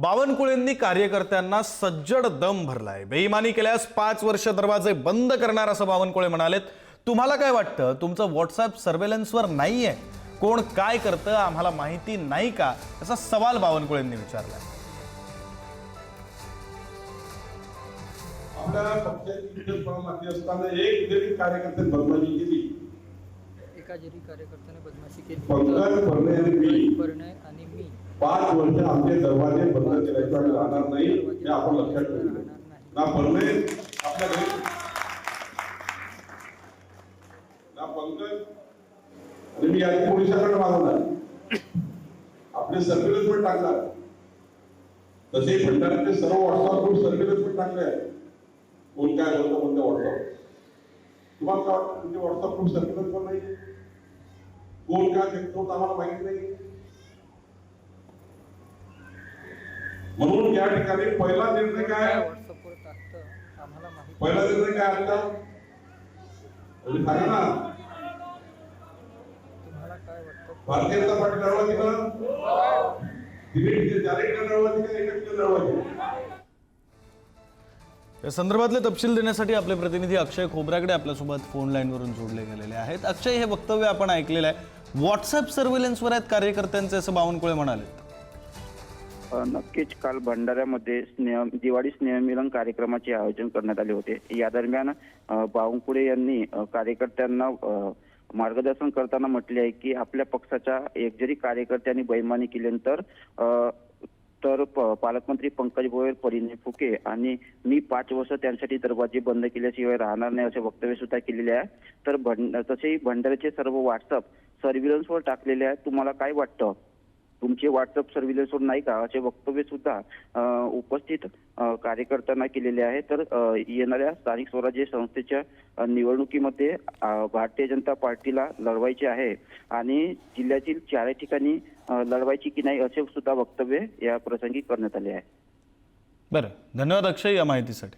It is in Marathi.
बावनकुळेंनी कार्यकर्त्यांना सज्जड दम भरलाय. बेईमानी केल्यास पाच वर्ष दरवाजे बंद करणार असं बावनकुळे म्हणालेत. तुम्हाला काय वाटतं? तुमचं व्हॉट्सअप सर्वेलन्सवर नाहीये. कोण काय करतं? आम्हाला माहिती नाही का? असा सवाल बावनकुळेंनी विचारलाय. आपल्याला पक्षाची विशेषपणा माहिती असताना एक जरी कार्यकर्ते बदनामी केली. एका जरी कार्यकर्त्याने बदमाशी केली. पाच वर्ष आमचे दरवाजे बंद केल्याशिवाय राहणार नाही हे आपण लक्षात ठेवलं ना परमेश आपल्या घरी. ना पंकज. आणि मी आधी पोलिसांकडे मागवणार आपले सर्व्हिलन्स पण टाकणार तसे भंडाऱ्याचे सर्व व्हॉट्सअप ग्रुप सर्व्हिलन्स पण टाकले आहेत. कोण काय बोलतो कोणत्या व्हॉट्सअप तुम्हाला काय वाटतं तुमचे व्हॉट्सअप ग्रुप सर्व्हिलन्स पण नाही? कोण काय करतो आम्हाला माहिती नाही. म्हणून या ठिकाणी पहिला निर्णय काय? व्हॉट्सअपवर टाकतं आम्हाला माहिती पहिला निर्णय काय आता सांगा ना. तुम्हाला काय वाटतं? भारतीय जनता पार्टी लढवायची का लढवायची लढवायची या संदर्भातले तपशील देण्यासाठी आपले प्रतिनिधी अक्षय खोबराकडे आपल्यासोबत फोन लाईनवरून जोडले गेलेले आहेत. अक्षय हे वक्तव्य आपण ऐकलेलं आहे. व्हॉट्सअप सर्व्हेलन्सवर आहेत कार्यकर्त्यांचे असं बावनकुळे म्हणाले. नक्कीच काल भंडाऱ्यामध्ये स्नेह दिवाळी स्नेहमिलन कार्यक्रमाचे आयोजन करण्यात आले होते. या दरम्यान बावनकुळे यांनी कार्यकर्त्यांना मार्गदर्शन करताना म्हटले आहे की आपल्या पक्षाच्या एक जरी कार्यकर्त्यांनी बैमानी केल्यानंतर तर प- पालकमंत्री पंकज गोयल परिणय फुके आणि मी पाच वर्ष त्यांसाठी दरवाजे बंद केल्याशिवाय राहणार नाही असे वक्तव्य सुद्धा केलेले आहे. तर भंड तसेही भंडाऱ्याचे सर्व व्हॉट्सअप सर्व्हिलन्सवर टाकलेले आहे. तुम्हाला काय वाटतं? तुमचे व्हॉट्सअप सर्व्हिलन्सवर नाही का असे वक्तव्य सुद्धा उपस्थित कार्यकर्त्यांना केलेले आहे. तर येणाऱ्या स्थानिक स्वराज्य संस्थेच्या निवडणुकीमध्ये भारतीय जनता पार्टीला लढवायचे आहे आणि जिल्ह्यातील चारही ठिकाणी लढवायची की नाही असे सुद्धा वक्तव्य या प्रसंगी करण्यात आले आहे. बरं. धन्यवाद अक्षय या माहितीसाठी.